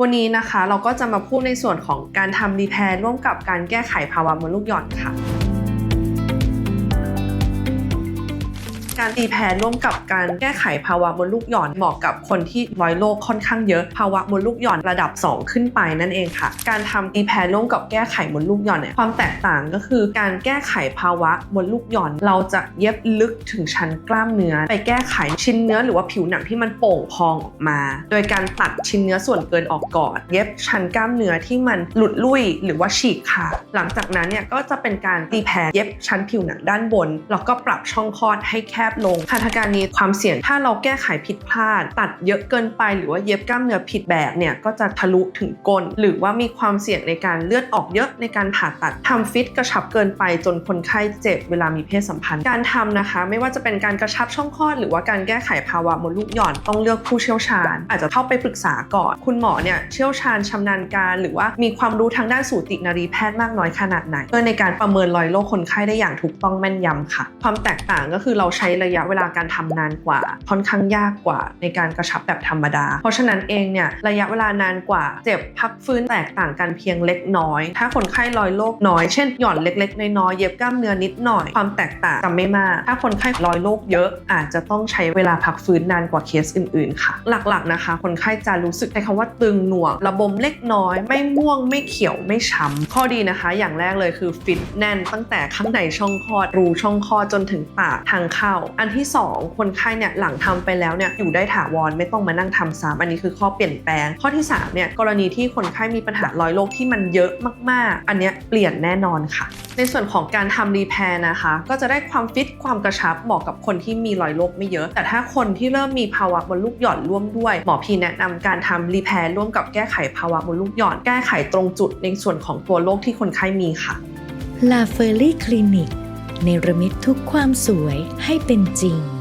วันนี้นะคะเราก็จะมาพูดในส่วนของการทำรีแพร์ร่วมกับการแก้ไขภาวะมดลูกหย่อนค่ะ การรีแพร์ร่วมกับการแก้ไขภาวะมดลูกหย่อนเหมาะกับคนที่ร้อยโรคค่อนข้างเยอะ ภาวะมดลูกหย่อนระดับ 2 ขึ้นไปนั่นเองค่ะ การทำรีแพร์ร่วมกับแก้ไขมดลูกหย่อนเนี่ยความแตกต่างก็คือการแก้ไขภาวะมดลูกหย่อน เราจะเย็บลึกถึงชั้นกล้ามเนื้อ ไปแก้ไขชิ้นเนื้อหรือว่าผิวหนังที่มันโป่งพองออกมา โดยการตัดชิ้นเนื้อส่วนเกินออกก่อน เย็บชั้นกล้ามเนื้อที่มันหลุดลุ่ยหรือว่าฉีกขาดหลังจากนั้นเนี่ยก็จะเป็นการรีแพร์เย็บชั้นผิวหนังด้านบนแล้วก็ปรับช่องคลอดให้แคบลงหัตถการนี้ความเสี่ยงถ้าเราแก้ไขผิดพลาด ตัดเยอะเกินไป หรือว่าเย็บกล้ามเนื้อผิดแบบเนี่ยก็จะทะลุถึงก้น หรือว่ามีความเสี่ยงในการเลือดออกเยอะในการผ่าตัดทำฟิตกระชับเกินไปจนคนไข้เจ็บเวลามีเพศสัมพันธ์ การทำนะคะ ไม่ว่าจะเป็นการกระชับช่องคลอด หรือว่าการแก้ไขภาวะมดลูกหย่อนต้องเลือกผู้เชี่ยวชาญ อาจจะเข้าไปปรึกษาก่อน คุณหมอเนี่ยเชี่ยวชาญชำนาญการ หรือว่ามีความรู้ทางด้านสูตินรีแพทย์มากน้อยขนาดไหนเพื่อในการประเมินรอยโรคคนไข้ได้อย่างถูกต้องแม่นยำค่ะ ความแตกต่างก็คือเราใช้ระยะเวลาการทำนานกว่า ค่อนข้างยากกว่าในการกระชับแบบธรรมดา เพราะฉะนั้นเองเนี่ยระยะเวลานานกว่า เจ็บพักฟื้นแตกต่างกันเพียงเล็กน้อย ถ้าคนไข้รอยโรคน้อย เช่นหย่อนเล็กๆน้อยๆเย็บกล้ามเนื้อนิดหน่อยความแตกต่างจะไม่มาก ถ้าคนไข้รอยโรคเยอะอาจจะต้องใช้เวลาพักฟื้นนานกว่าเคสอื่นๆค่ะ หลักๆนะคะ คนไข้จะรู้สึกใช้คำว่าตึงหน่วง ระบมเล็กน้อย ไม่ม่วงไม่เขียวไม่ช้ำข้อดีนะคะ อย่างแรกเลยคือฟิตแน่นตั้งแต่ข้างในช่องคลอดรูช่องคลอดจนถึงปากทางเข้าอันที่สองคนไข้เนี่ยหลังทำไปแล้วเนี่ยอยู่ได้ถาวรไม่ต้องมานั่งทำซ้ำอันนี้คือข้อเปลี่ยนแปลง ข้อที่สามเนี่ยกรณีที่คนไข้มีปัญหารอยโรคที่มันเยอะมากๆ อันเนี้ยเปลี่ยนแน่นอนค่ะ ในส่วนของการทำรีแพร์นะคะ ก็จะได้ความฟิตความกระชับเหมาะกับคนที่มีรอยโรคไม่เยอะ แต่ถ้าคนที่เริ่มมีภาวะมดลูกหย่อนร่วมด้วย หมอพีแนะนำการทำรีแพร์ร่วมกับแก้ไขภาวะมดลูกหย่อน แก้ไขตรงจุดในส่วนของตัวโรคที่คนไข้มีค่ะลาเฟอรี่คลินิก เนรมิตทุกความสวยให้เป็นจริง